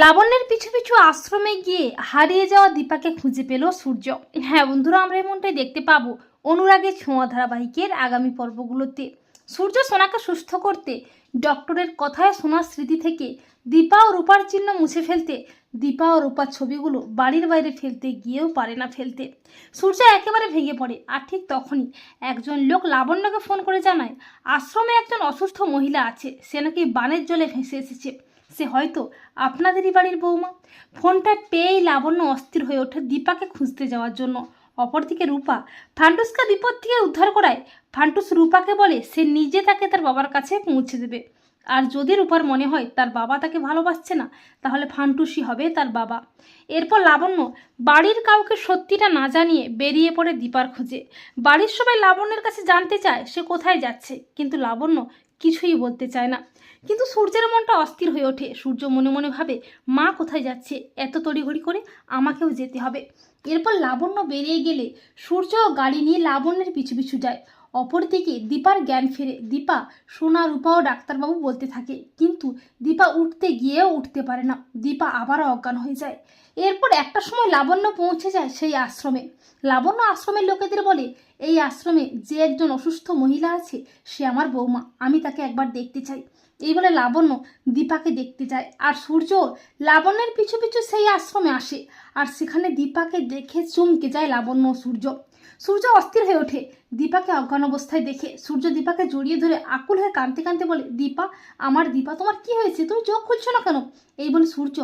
লাবণ্যের পিছু পিছু আশ্রমে গিয়ে হারিয়ে যাওয়া দীপাকে খুঁজে পেল সূর্য। হ্যাঁ বন্ধুরা, আমরা এমনটাই দেখতে পাবো অনুরাগের ছোঁয়া ধারাবাহিকের আগামী পর্বগুলোতে। সূর্য সোনাকে সুস্থ করতে, ডক্টরের কথায় সোনার স্মৃতি থেকে দীপা ও রূপার চিহ্ন মুছে ফেলতে, দীপা ও রূপার ছবিগুলো বাড়ির বাইরে ফেলতে গিয়েও পারে না ফেলতে। সূর্য একেবারে ভেঙে পড়ে, আর ঠিক তখনই একজন লোক লাবণ্যকে ফোন করে জানায়, আশ্রমে একজন অসুস্থ মহিলা আছে, সে নাকি বানের জলে ভেসে এসেছে। সে হয়তো আপনাদেরই বাড়ির বৌমা ফোনটা পেয়েই লাবণ্য অস্থির হয়ে ওঠে দীপাকে খুঁজতে যাওয়ার জন্য। অপরদিকে রূপা, ফান্টুসকে বিপদ থেকে উদ্ধার করায় ফান্টুস রূপাকে বলে সে নিজে তাকে তার বাবার কাছে পৌঁছে দেবে। আর যদি রূপার মনে হয় তার বাবা তাকে ভালোবাসছে না, তাহলে ফান্টুসই হবে তার বাবা। এরপর লাবণ্য বাড়ির কাউকে সত্যিটা না জানিয়ে বেরিয়ে পড়ে দীপার খোঁজে। বাড়ির সবাই লাবণ্যের কাছে জানতে চায় সে কোথায় যাচ্ছে, কিন্তু লাবণ্য কিছুই বলতে চায় না। কিন্তু সূর্যের মনটা অস্থির হয়ে ওঠে। সূর্য মনে মনে ভাবে, মা কোথায় যাচ্ছে? এত তড়িঘড়ি করে আমাকেও যেতে হবে। এরপর লাবণ্য বেরিয়ে গেলে সূর্য গাড়ি নিয়ে লাবণ্যের পিছু পিছু যায়। অপরদিকে দীপার জ্ঞান ফেরে। দীপা সোনা, রূপা ও ডাক্তারবাবু বলতে থাকে, কিন্তু দীপা উঠতে গিয়েও উঠতে পারে না। দীপা আবারও অজ্ঞান হয়ে যায়। এরপর একটা সময় লাবণ্য পৌঁছে যায় সেই আশ্রমে। লাবণ্য আশ্রমের লোকেদের বলে এই আশ্রমে যে একজন অসুস্থ মহিলা আছে, সে আমার বৌমা। আমি তাকে একবার দেখতে চাই। এই বলে লাবণ্য দীপাকে দেখতে যায়। আর সূর্য লাবণ্যের পিছু পিছু সেই আশ্রমে আসে। আর সেখানে দীপাকে দেখে চমকে যায় লাবণ্য সূর্য। সূর্য অস্থির হয়ে ওঠে। দীপাকে অজ্ঞান অবস্থায় দেখে সূর্য দীপাকে জড়িয়ে ধরে আকুল হয়ে কাঁদতে কাঁদতে বলে, দীপা, আমার দীপা, তোমার কি হয়েছে? তুমি চোখ খুলছো না কেন? এই বলে সূর্য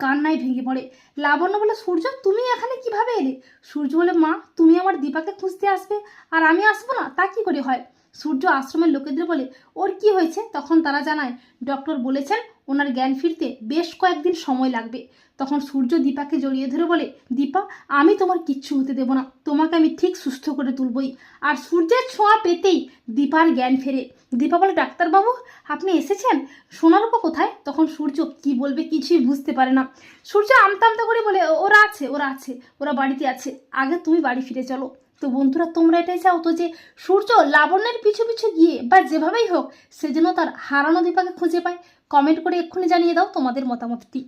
কান্নায় ভেঙে পড়ে। লাবণ্য বলে, সূর্য, তুমি এখানে কীভাবে এলে? সূর্য বলে, মা, তুমি আমার দীপাকে খুঁজতে আসবে, আর আমি আসব না? তা কি করে হয়? সূর্য আশ্রমের লোকেদের বলে, ওর কি হয়েছে? তখন তারা জানায়, ডক্টর বলেছেন ওনার জ্ঞান ফিরতে বেশ কয়েকদিন সময় লাগবে। তখন সূর্য দীপাকে জড়িয়ে ধরে বলে, দীপা, আমি তোমার কিচ্ছু হতে দেবো না। তোমাকে আমি ঠিক সুস্থ করে তুলবই। আর সূর্যের ছোঁয়া পেতেই দীপার জ্ঞান ফেরে। দীপা বলে, ডাক্তারবাবু, আপনি এসেছেন? সোনার উপর কোথায়? তখন সূর্য, কি বলবে কিছুই বুঝতে পারে না। সূর্য আমতা আমতা করে বলে, ওরা আছে ওরা আছে, ওরা বাড়িতে আছে। আগে তুমি বাড়ি ফিরে চলো। তো বন্ধুরা, তোমরা এটাই চাও তো যে সূর্য লাবণ্যের পিছু পিছু গিয়ে বা যেভাবেই হোক, সে যেন তার হারানো দীপাকে খুঁজে পায়। কমেন্ট করে এক্ষুনি জানিয়ে দাও তোমাদের মতামতটি।